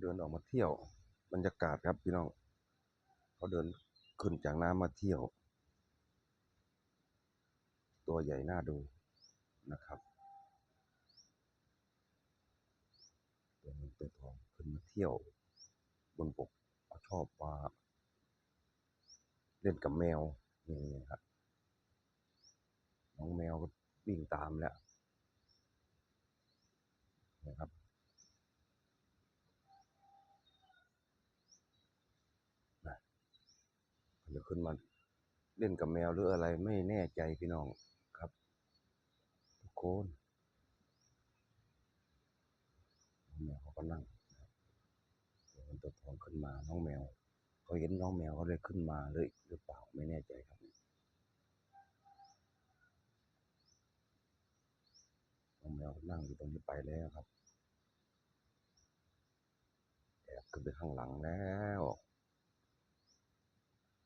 เดินออกมาเที่ยวบรรยากาศครับพี่น้อง เขาเดินขึ้นจากน้ำมาเที่ยว ตัวใหญ่น่าดูนะครับตัวเงินตัวทองขึ้นมาเที่ยว บนบกเขาชอบว่าเล่นกับแมวนี่ครับน้องแมวก็วิ่งตามแล้วนะครับนะเขา จะขึ้นมาเล่นกับแมวหรืออะไรไม่แน่ใจพี่น้องครับทุกคนน้องแมวเขาก็นั่งนะครันตัวทองขึ้นมาน้องแมวเขาเห็นน้องแมวเขาเลยขึ้นมาเลยหรือเปล่าไม่แน่ใจครับน้องแมวนั่งอยู่ตรงนี้ไปแล้วครับแอบขึ้นไปข้างหลังแล้ว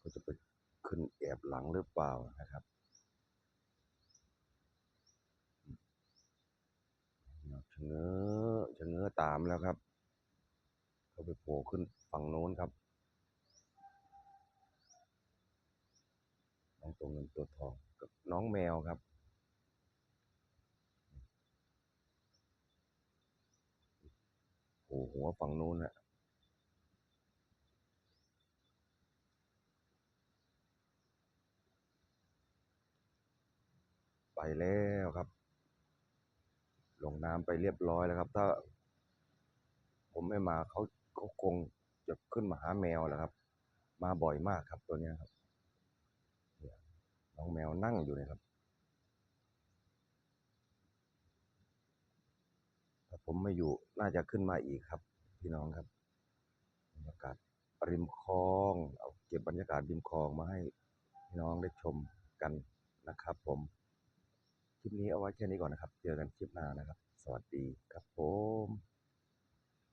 เขาจะไปขึ้นแอบหลังหรือเปล่านะครับชะเง้อชะเง้อตามแล้วครับ เขาไปโผล่ขึ้นฝั่งโน้นครับน้องตัวเงินตัวทองกับน้องแมวครับโอ้หัวฝั่งโน้นนะ แล้วครับ ลงน้ำไปเรียบร้อยแล้วครับ ถ้า ผมไม่มาเขาเขาคงจะขึ้นมาหาแมวแหละครับ มาบ่อยมากครับตัวนี้ครับน้องแมวนั่งอยู่นี่ยครับถ้าผมไม่อยู่น่าจะขึ้นมาอีกครับ พี่น้องครับบรรยากาศริมคลองเอาเก็บบรรยากาศริมคลองมาให้พี่น้องได้ชมกันนะครับผม คลิปนี้เอาไว้แค่นี้ก่อนนะครับ เจอกันคลิปหน้านะครับ สวัสดีครับผม